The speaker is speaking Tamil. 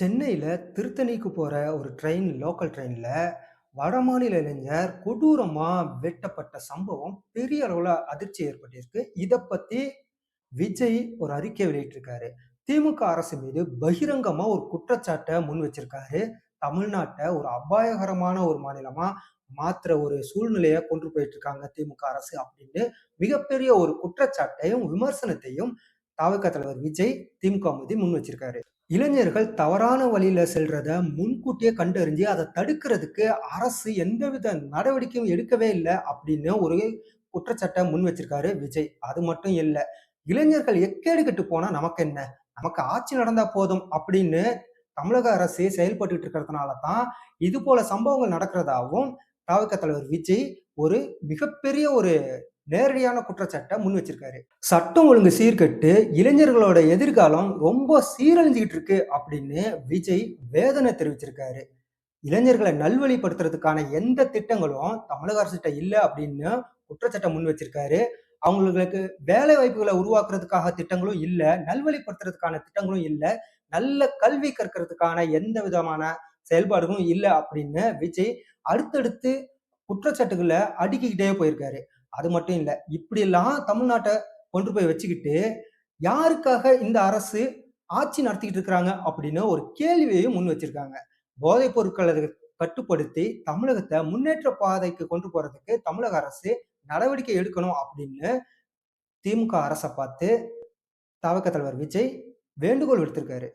சென்னையில் திருத்தணிக்கு போகிற ஒரு ட்ரெயின் லோக்கல் ட்ரெயினில் வடமாநில இளைஞர் கொடூரமாக வெட்டப்பட்ட சம்பவம் பெரிய அளவில் அதிர்ச்சி ஏற்பட்டிருக்கு. இதை பற்றி விஜய் ஒரு அறிக்கை வெளியிட்டிருக்காரு. திமுக அரசு மீது பகிரங்கமாக ஒரு குற்றச்சாட்டை முன் வச்சிருக்காரு. தமிழ்நாட்டை ஒரு அபாயகரமான ஒரு மாநிலமாக மாத்திர ஒரு சூழ்நிலையை கொண்டு போயிட்டு இருக்காங்க திமுக அரசு அப்படின்னு மிகப்பெரிய ஒரு குற்றச்சாட்டையும், விமர்சனத்தையும் தாவக தலைவர் விஜய் திமுக மீது முன் வச்சிருக்காரு. இளைஞர்கள் தவறான வழியில செல்றத முன்கூட்டியே கண்டறிஞ்சு அதை தடுக்கிறதுக்கு அரசு எந்தவித நடவடிக்கையும் எடுக்கவே இல்லை அப்படின்னு ஒரு குற்றச்சாட்டை முன் வச்சிருக்காரு விஜய். அது மட்டும் இல்லை இளைஞர்கள் எக்கேடு கெட்டு போனா நமக்கு என்ன? நமக்கு ஆட்சி நடந்தா போதும் அப்படின்னு தமிழக அரசு செயல்பட்டு இருக்கிறதுனால தான், இது போல சம்பவங்கள் நடக்கிறதாவும் தவிக தலைவர் விஜய் ஒரு மிகப்பெரிய ஒரு நேரடியான குற்றச்சாட்டை முன் வச்சிருக்காரு. சட்டம் ஒழுங்கு சீர்கெட்டு இளைஞர்களோட எதிர்காலம் ரொம்ப சீரழிஞ்சுக்கிட்டு இருக்கு அப்படின்னு விஜய் வேதனை தெரிவிச்சிருக்காரு. இளைஞர்களை நல்வழிப்படுத்துறதுக்கான எந்த திட்டங்களும் தமிழக அரசுகிட்ட இல்லை அப்படின்னு குற்றச்சாட்டை முன் வச்சிருக்காரு. அவங்களுக்கு வேலை வாய்ப்புகளை உருவாக்குறதுக்காக திட்டங்களும் இல்லை நல்வழிப்படுத்துறதுக்கான திட்டங்களும் இல்லை நல்ல கல்வி கற்கிறதுக்கான எந்த விதமான செயல்பாடுகளும் இல்லை அப்படின்னு விஜய் அடுத்தடுத்து குற்றச்சாட்டுகள அடுக்கிக்கிட்டே போயிருக்காரு. அது மட்டும் இல்ல. இப்படியெல்லாம் தமிழ்நாட்டை கொண்டு போய் வச்சுக்கிட்டு, யாருக்காக இந்த அரசு ஆட்சி நடத்திக்கிட்டு இருக்கிறாங்க அப்படின்னு ஒரு கேள்வியையும் முன் வச்சிருக்காங்க. போதைப் பொருட்களை கட்டுப்படுத்தி தமிழகத்தை முன்னேற்ற பாதைக்கு கொண்டு போறதுக்கு தமிழக அரசு நடவடிக்கை எடுக்கணும் அப்படின்னு திமுக அரசை பார்த்து தவக்க தலைவர் விஜய் வேண்டுகோள் விடுத்திருக்காரு.